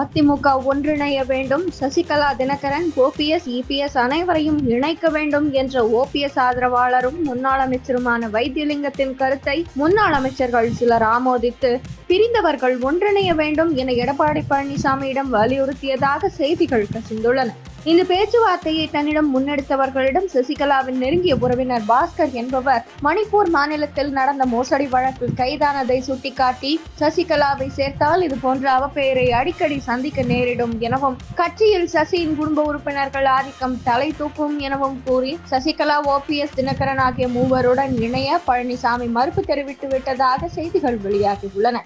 அதிமுக ஒன்றிணைய வேண்டும். Sasikala Dinakaran OPS EPS அனைவரையும் இணைக்க வேண்டும் என்ற ஓபிஎஸ் ஆதரவாளரும் முன்னாள் அமைச்சருமான வைத்தியலிங்கத்தின் கருத்தை முன்னாள் அமைச்சர்கள் சிலர் ஆமோதித்து பிரிந்தவர்கள் ஒன்றிணைய வேண்டும் என எடப்பாடி பழனிசாமியிடம் வலியுறுத்தியதாக செய்திகள் கசிந்துள்ளன. இந்த பேச்சுவார்த்தையை தன்னிடம் முன்னெடுத்தவர்களிடம் சசிகலாவின் நெருங்கிய உறவினர் பாஸ்கர் என்பவர் மணிப்பூர் மாநிலத்தில் நடந்த மோசடி வழக்கில் கைதானதை சுட்டிக்காட்டி சசிகலாவை சேர்த்தால் இது போன்ற அவப்பெயரை அடிக்கடி சந்திக்க நேரிடும் எனவும் கட்சியில் சசியின் குடும்ப உறுப்பினர்கள் ஆதிக்கம் தலை தூக்கும் எனவும் கூறி சசிகலா ஓபிஎஸ் தினகரன் ஆகிய மூவருடன் இணைய பழனிசாமி மறுப்பு தெரிவித்து விட்டதாக செய்திகள் வெளியாகியுள்ளன.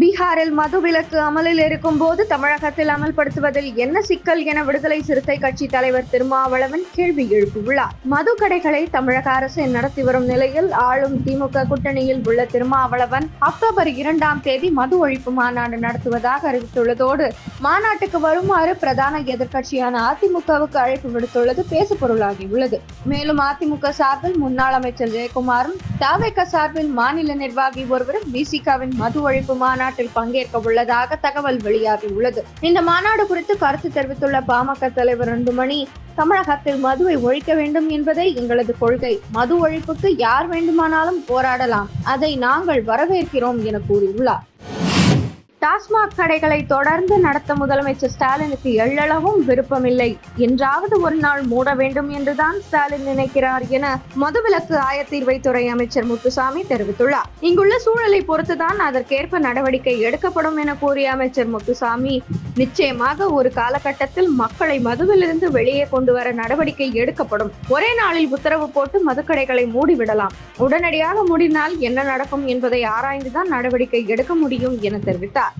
பீகாரில் மதுவிலக்கு அமலில் இருக்கும் போது தமிழகத்தில் அமல்படுத்துவதில் என்ன சிக்கல் என விடுதலை சிறுத்தை கட்சி தலைவர் திருமாவளவன் கேள்வி எழுப்பியுள்ளார். மது கடைகளை தமிழக அரசு நடத்தி வரும் நிலையில் ஆளும் திமுக கூட்டணியில் உள்ள திருமாவளவன் அக்டோபர் இரண்டாம் தேதி மது ஒழிப்பு மாநாடு நடத்துவதாக அறிவித்துள்ளதோடு மாநாட்டுக்கு வருமாறு பிரதான எதிர்க்கட்சியான அதிமுகவுக்கு அழைப்பு விடுத்துள்ளது பேசுபொருளாகியுள்ளது. மேலும் அதிமுக சார்பில் முன்னாள் அமைச்சர் ஜெயக்குமாரும் தாவேக சார்பில் மாநில நிர்வாகி ஒருவரும் பிசிகாவின் மது ஒழிப்பு மாநாடு மாநாட்டில் பங்கேற்க உள்ளதாக தகவல் வெளியாகியுள்ளது இந்த மாநாடு குறித்து கருத்து தெரிவித்துள்ள பாமக தலைவர் அன்புமணி தமிழகத்தில் மதுவை ஒழிக்க வேண்டும் என்பதே எங்களது கொள்கை. மது ஒழிப்புக்கு யார் வேண்டுமானாலும் போராடலாம். அதை நாங்கள் வரவேற்கிறோம் என கூறியுள்ளார். டாஸ்மாக் கடைகளை தொடர்ந்து நடத்த முதலமைச்சர் ஸ்டாலினுக்கு எள்ளளவும் விருப்பமில்லை. என்றாவது ஒரு நாள் மூட வேண்டும் என்றுதான் ஸ்டாலின் நினைக்கிறார் என மதுவிலக்கு ஆயத்தீர்வைத்துறை அமைச்சர் முத்துசாமி தெரிவித்துள்ளார். இங்குள்ள சூழலை பொறுத்துதான் அதற்கேற்ப நடவடிக்கை எடுக்கப்படும் என கூறிய அமைச்சர் முத்துசாமி நிச்சயமாக ஒரு காலகட்டத்தில் மக்களை மதுவிலிருந்து வெளியே கொண்டு வர நடவடிக்கை எடுக்கப்படும். ஒரே நாளில் உத்தரவு போட்டு மதுக்கடைகளை மூடிவிடலாம். உடனடியாக மூடினால் என்ன நடக்கும் என்பதை ஆராய்ந்துதான் நடவடிக்கை எடுக்க முடியும் என தெரிவித்தார்.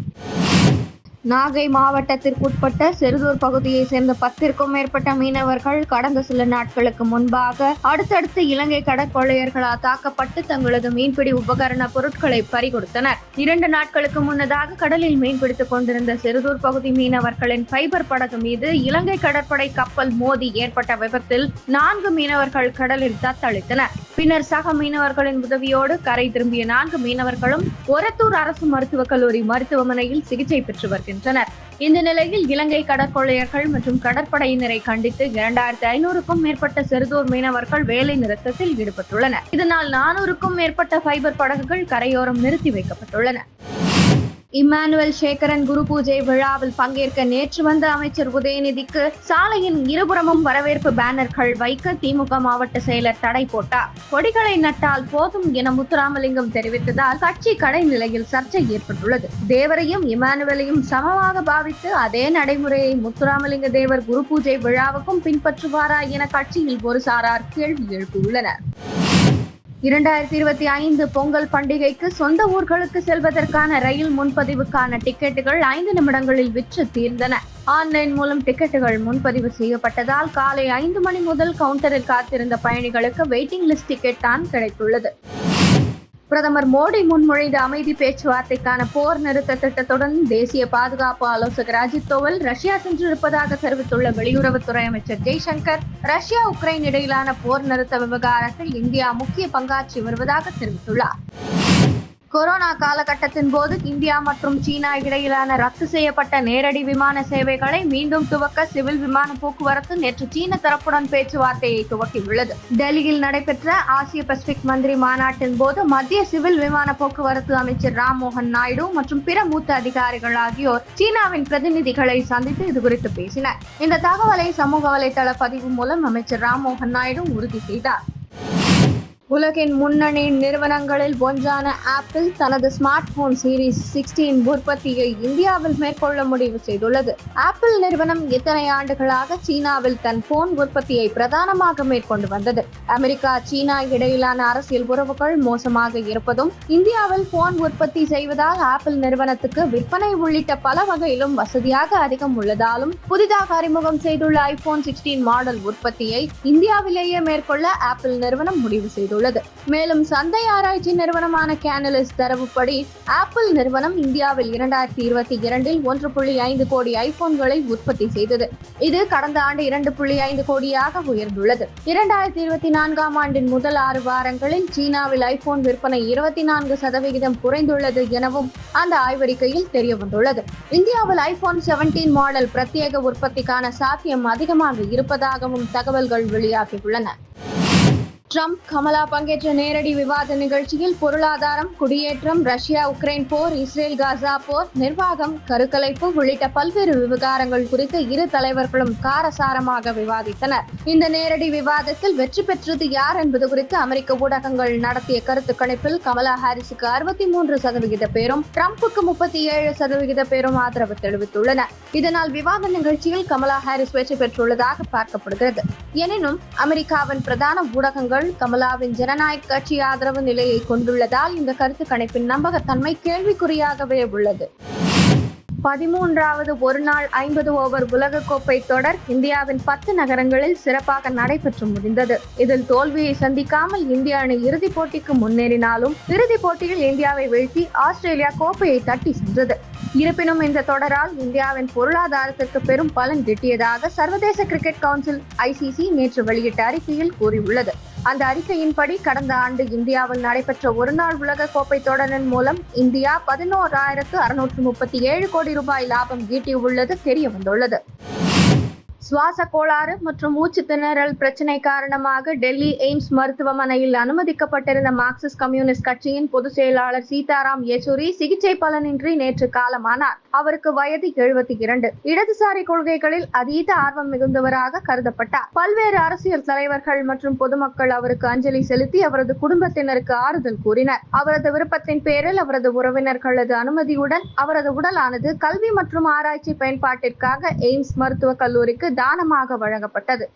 நாகை மாவட்டத்திற்குட்பட்ட செருதூர் பகுதியை சேர்ந்த பத்திற்கும் மேற்பட்ட மீனவர்கள் கடந்த சில நாட்களுக்கு முன்பாக அடுத்தடுத்து இலங்கை கடற்கொள்ளையர்களால் தாக்கப்பட்டு தங்களது மீன்பிடி உபகரண பொருட்களை பறிகொடுத்தனர். இரண்டு நாட்களுக்கு முன்னதாக கடலில் மீன்பிடித்துக் கொண்டிருந்த செருதூர் பகுதி மீனவர்களின் ஃபைபர் படகு மீது இலங்கை கடற்படை கப்பல் மோதி ஏற்பட்ட விபத்தில் நான்கு மீனவர்கள் கடலில் தத்தளித்தனர். பின்னர் சக மீனவர்களின் உதவியோடு கரை திரும்பிய நான்கு மீனவர்களும் ஒரத்தூர் அரசு மருத்துவக் கல்லூரி மருத்துவமனையில் சிகிச்சை பெற்று வருகின்றனர். இந்த நிலையில் இலங்கை கடற்கொள்ளையர்கள் மற்றும் கடற்படையினரை கண்டித்து இரண்டாயிரத்தி ஐநூறுக்கும் மேற்பட்ட செருதூர் மீனவர்கள் வேலை நிறுத்தத்தில் ஈடுபட்டுள்ளனர். இதனால் நானூறுக்கும் மேற்பட்ட ஃபைபர் படகுகள் கரையோரம் நிறுத்தி வைக்கப்பட்டுள்ளன. இம்மானுவல் சேகரன் குரு பூஜை விழாவில் பங்கேற்க நேற்று வந்த அமைச்சர் உதயநிதிக்கு சாலையின் இருபுறமும் வரவேற்பு பேனர்கள் வைக்க திமுக மாவட்ட செயலர் தடை போட்டார். கொடிகளை நட்டால் போதும் என முத்துராமலிங்கம் தெரிவித்ததால் கட்சி கடை நிலையில் சர்ச்சை ஏற்பட்டுள்ளது. தேவரையும் இமானுவலையும் சமமாக பாவித்து அதே நடைமுறையை முத்துராமலிங்க தேவர் குரு பூஜை விழாவுக்கும் பின்பற்றுவாரா என கட்சியில் ஒரு சாரார் கேள்வி எழுப்பியுள்ளனர். இரண்டாயிரத்தி இருபத்தி ஐந்து பொங்கல் பண்டிகைக்கு சொந்த ஊர்களுக்கு செல்வதற்கான ரயில் முன்பதிவுக்கான டிக்கெட்டுகள் ஐந்து நிமிடங்களில் விற்று தீர்ந்தன. ஆன்லைன் மூலம் டிக்கெட்டுகள் முன்பதிவு செய்யப்பட்டதால் காலை ஐந்து மணி முதல் கவுண்டரில் காத்திருந்த பயணிகளுக்கு வெயிட்டிங் லிஸ்ட் டிக்கெட் தான் கிடைத்துள்ளது. பிரதமர் மோடி முன்மொழிந்த அமைதி பேச்சுவார்த்தைக்கான போர் நிறுத்த திட்டத்துடன் தேசிய பாதுகாப்பு ஆலோசகர் அஜித் தோவல் ரஷ்யா சென்றிருப்பதாக தெரிவித்துள்ள வெளியுறவுத்துறை அமைச்சர் ஜெய்சங்கர் ரஷ்யா உக்ரைன் இடையிலான போர் நிறுத்த விவகாரத்தில் இந்தியா முக்கிய பங்காற்றி வருவதாக தெரிவித்துள்ளார். கொரோனா காலகட்டத்தின் போது இந்தியா மற்றும் சீனா இடையிலான ரத்து செய்யப்பட்ட நேரடி விமான சேவைகளை மீண்டும் துவக்க சிவில் விமான போக்குவரத்து நேற்று சீன தரப்புடன் பேச்சுவார்த்தையை துவக்கியுள்ளது. டெல்லியில் நடைபெற்ற ஆசிய பசிபிக் மந்திரி மாநாட்டின் போது மத்திய சிவில் விமான போக்குவரத்து அமைச்சர் ராம்மோகன் நாயுடு மற்றும் பிற மூத்த அதிகாரிகள் ஆகியோர் சீனாவின் பிரதிநிதிகளை சந்தித்து இதுகுறித்து பேசினர். இந்த தகவலை சமூக வலைதள பதிவு மூலம் அமைச்சர் ராம்மோகன் நாயுடு உறுதி செய்தார். உலகின் முன்னணி நிறுவனங்களில் ஒன்றான ஆப்பிள் தனது ஸ்மார்ட் போன் சீரீஸ் சிக்ஸ்டீன் உற்பத்தியை இந்தியாவில் மேற்கொள்ள முடிவு செய்துள்ளது. ஆப்பிள் நிறுவனம் இத்தனை ஆண்டுகளாக சீனாவில் தன் போன் உற்பத்தியை பிரதானமாக மேற்கொண்டு வந்தது. அமெரிக்கா சீனா இடையிலான அரசியல் உறவுகள் மோசமாக இருப்பதும் இந்தியாவில் போன் உற்பத்தி செய்வதால் ஆப்பிள் நிறுவனத்துக்கு விற்பனை உள்ளிட்ட பல வகையிலும் வசதியாக அதிகம் உள்ளதாலும் புதிதாக அறிமுகம் செய்துள்ள ஐபோன் சிக்ஸ்டீன் மாடல் உற்பத்தியை இந்தியாவிலேயே மேற்கொள்ள ஆப்பிள் நிறுவனம் முடிவு செய்துள்ளது. வந்துள்ளது மேலும் சந்தை ஆராய்ச்சி நிறுவனமான கேனலிஸ் தரவுப்படி ஆப்பிள் நிறுவனம் இந்தியாவில் இரண்டாயிரத்தி இருபத்தி இரண்டில் ஒன்று புள்ளி ஐந்து கோடி ஐபோன்களை உற்பத்தி செய்தது. இது கடந்த ஆண்டு இரண்டு புள்ளி ஐந்து கோடியாக உயர்ந்துள்ளது. இரண்டாயிரத்தி இருபத்தி நான்காம் ஆண்டின் முதல் ஆறு வாரங்களில் சீனாவில் ஐபோன் விற்பனை இருபத்தி நான்கு சதவிகிதம் குறைந்துள்ளது எனவும் அந்த ஆய்வறிக்கையில் தெரிய வந்துள்ளது இந்தியாவில் ஐபோன் செவன்டீன் மாடல் பிரத்யேக உற்பத்திக்கான சாத்தியம் அதிகமாக இருப்பதாகவும் தகவல்கள் வெளியாகியுள்ளன. ட்ரம்ப் கமலா பங்கேற்ற நேரடி விவாத நிகழ்ச்சியில் பொருளாதாரம் குடியேற்றம் ரஷ்யா உக்ரைன் போர் இஸ்ரேல் காசா போர் நிர்வாகம் கருக்கலைப்பு உள்ளிட்ட பல்வேறு விவகாரங்கள் குறித்து இரு தலைவர்களும் காரசாரமாக விவாதித்தனர். இந்த நேரடி விவாதத்தில் வெற்றி பெற்றது யார் என்பது குறித்து அமெரிக்க ஊடகங்கள் நடத்திய கருத்து கணிப்பில் கமலா ஹாரிஸுக்கு அறுபத்தி மூன்று சதவிகித பேரும் ட்ரம்புக்கு முப்பத்தி ஏழு சதவிகித பேரும் ஆதரவு தெரிவித்துள்ளனர். இதனால் விவாத நிகழ்ச்சியில் கமலா ஹாரிஸ் வெற்றி பெற்றுள்ளதாக பார்க்கப்படுகிறது. எனினும் அமெரிக்காவின் பிரதான ஊடகங்கள் கமலாவின் ஜனநாயக கட்சி ஆதரவு நிலையை கொண்டுள்ளதால் இந்த கருத்து கணிப்பின் நம்பகத்தன்மை கேள்விக்குறியாகவே உள்ளது. பதிமூன்றாவது ஒருநாள் ஐம்பது ஓவர் உலகக்கோப்பை தொடர் இந்தியாவின் பத்து நகரங்களில் சிறப்பாக நடைபெற்று முடிந்தது. இதில் தோல்வியை சந்திக்காமல் இந்திய அணி இறுதிப் போட்டிக்கு முன்னேறினாலும் இறுதிப் போட்டியில் இந்தியாவை வீழ்த்தி ஆஸ்திரேலியா கோப்பையை தட்டி சென்றது. இருப்பினும் இந்த தொடரால் இந்தியாவின் பொருளாதாரத்திற்கு பெரும் பலன் கிட்டியதாக சர்வதேச கிரிக்கெட் கவுன்சில் ஐசிசி நேற்று வெளியிட்ட அறிக்கையில் கூறியுள்ளது. அந்த அறிக்கையின்படி கடந்த ஆண்டு இந்தியாவில் நடைபெற்ற ஒருநாள் உலக கோப்பை தொடரின் மூலம் இந்தியா பதினோராயிரத்து அறுநூற்று முப்பத்தி ஏழு கோடி ரூபாய் லாபம் ஈட்டியுள்ளது தெரிய வந்துள்ளது சுவாச கோளாறு மற்றும் மூச்சு திணறல் பிரச்சினை காரணமாக டெல்லி எய்ம்ஸ் மருத்துவமனையில் அனுமதிக்கப்பட்டிருந்த மார்க்சிஸ்ட் கம்யூனிஸ்ட் கட்சியின் பொதுச் செயலாளர் சீதாராம் யெச்சூரி சிகிச்சை பலனின்றி நேற்று காலமானார். அவருக்கு வயது எழுபத்தி இரண்டு. இடதுசாரி கொள்கைகளில் அதீத ஆர்வம் மிகுந்தவராக கருதப்பட்டார். பல்வேறு அரசியல் தலைவர்கள் மற்றும் பொதுமக்கள் அவருக்கு அஞ்சலி செலுத்தி அவரது குடும்பத்தினருக்கு ஆறுதல் கூறினர். அவரது விருப்பத்தின் பேரில் அவரது உறவினர்களது அனுமதியுடன் அவரது உடலானது கல்வி மற்றும் ஆராய்ச்சி பயன்பாட்டிற்காக எய்ம்ஸ் மருத்துவக் கல்லூரிக்கு தானமாக வழங்கப்பட்டது.